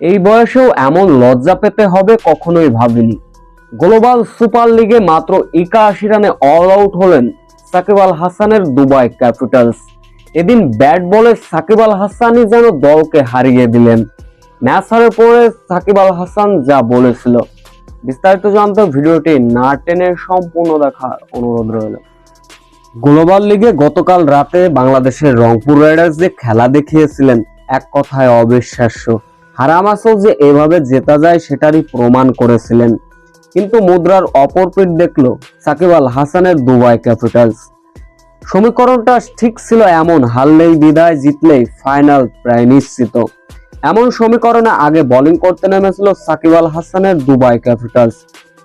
এই বয়সেও এমন লজ্জা পেতে হবে কখনোই ভাবিনি। গ্লোবাল সুপার লিগে মাত্র একাশি রানে অল আউট হলেন সাকিব আল হাসানের দুবাই ক্যাপিটালস। এদিন ব্যাট বলে সাকিব আল হাসানই যেন দলকে হারিয়ে দিলেন। ম্যাচ হারের পরে সাকিব আল হাসান যা বলেছিল। বিস্তারিত জানতে ভিডিওটি না টেনে সম্পূর্ণ দেখার অনুরোধ রইল। গ্লোবাল লিগে গতকাল রাতে বাংলাদেশের রংপুর রাইডার্স যে খেলা দেখিয়েছিলেন, এক কথায় অবিশ্বাস্য। হারাম আসল যে এভাবে জেতা যায় সেটারই প্রমাণ করেছিলেন। কিন্তু মুদ্রার অপর পিঠ দেখল সাকিব আল হাসানের দুবাই ক্যাপিটালস। সমীকরণটা ঠিক ছিল এমন, হারলেই বিদায়, জিতলেই ফাইনাল প্রায় নিশ্চিত। এমন সমীকরণে আগে বোলিং করতে নেমেছিল সাকিব আল হাসানের দুবাই ক্যাপিটালস।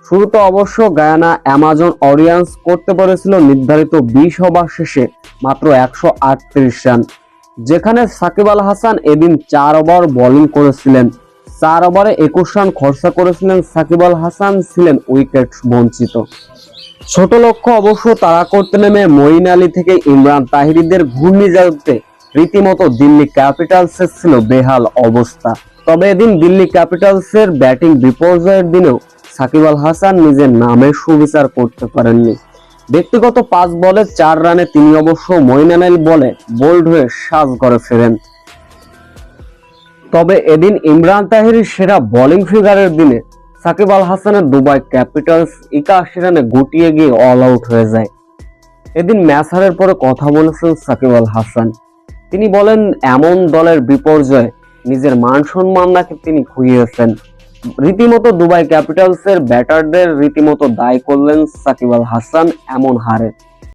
শুরুতে অবশ্য গায়ানা, অ্যামাজন অডিয়েন্স করতে পেরেছিল নির্ধারিত বিশ ওভার শেষে মাত্র একশো আটত্রিশ রান। যেখানে সাকিব আল হাসান এদিন চার ওভার বোলিং করেছিলেন। চার ওভারে একুশ রান খরচা করেছিলেন সাকিব আল হাসান, ছিলেন উইকেট বঞ্চিত। ছোট লক্ষ্য অবশ্য তারা করতে নেমে মঈন আলী থেকে ইমরান তাহিরিদের ঘূর্ণিঝড়তে রীতিমতো দিল্লি ক্যাপিটালসের ছিল বেহাল অবস্থা। তবে এদিন দিল্লি ক্যাপিটালসের ব্যাটিং বিপর্যয়ের দিনেও সাকিব আল হাসান নিজের নামের সুবিচার করতে পারেননি। ব্যক্তিগত পাঁচ বলে, চার রানে তিনি অবশ্য মঈন আলী বলে বোল্ড হয়ে সাজ করে ফেরেন। তবে এদিন ইমরান তাহিরের সেরা বোলিং ফিগারের দিনে সাকিব আল হাসানের দুবাই ক্যাপিটালস একাশি রানে গুটিয়ে গিয়ে অল আউট হয়ে যায়। এদিন ম্যাচ হারের পরে কথা বলেছেন সাকিব আল হাসান। তিনি বলেন, এমন দলের বিপর্যয় নিজের মান সম্মান নাকি তিনি খুইয়েছেন। রীতিমতো দুবাই ক্যাপিটালসের ব্যাটারদের রীতিমতো দায় করলেন সাকিব আল হাসান এমন হারে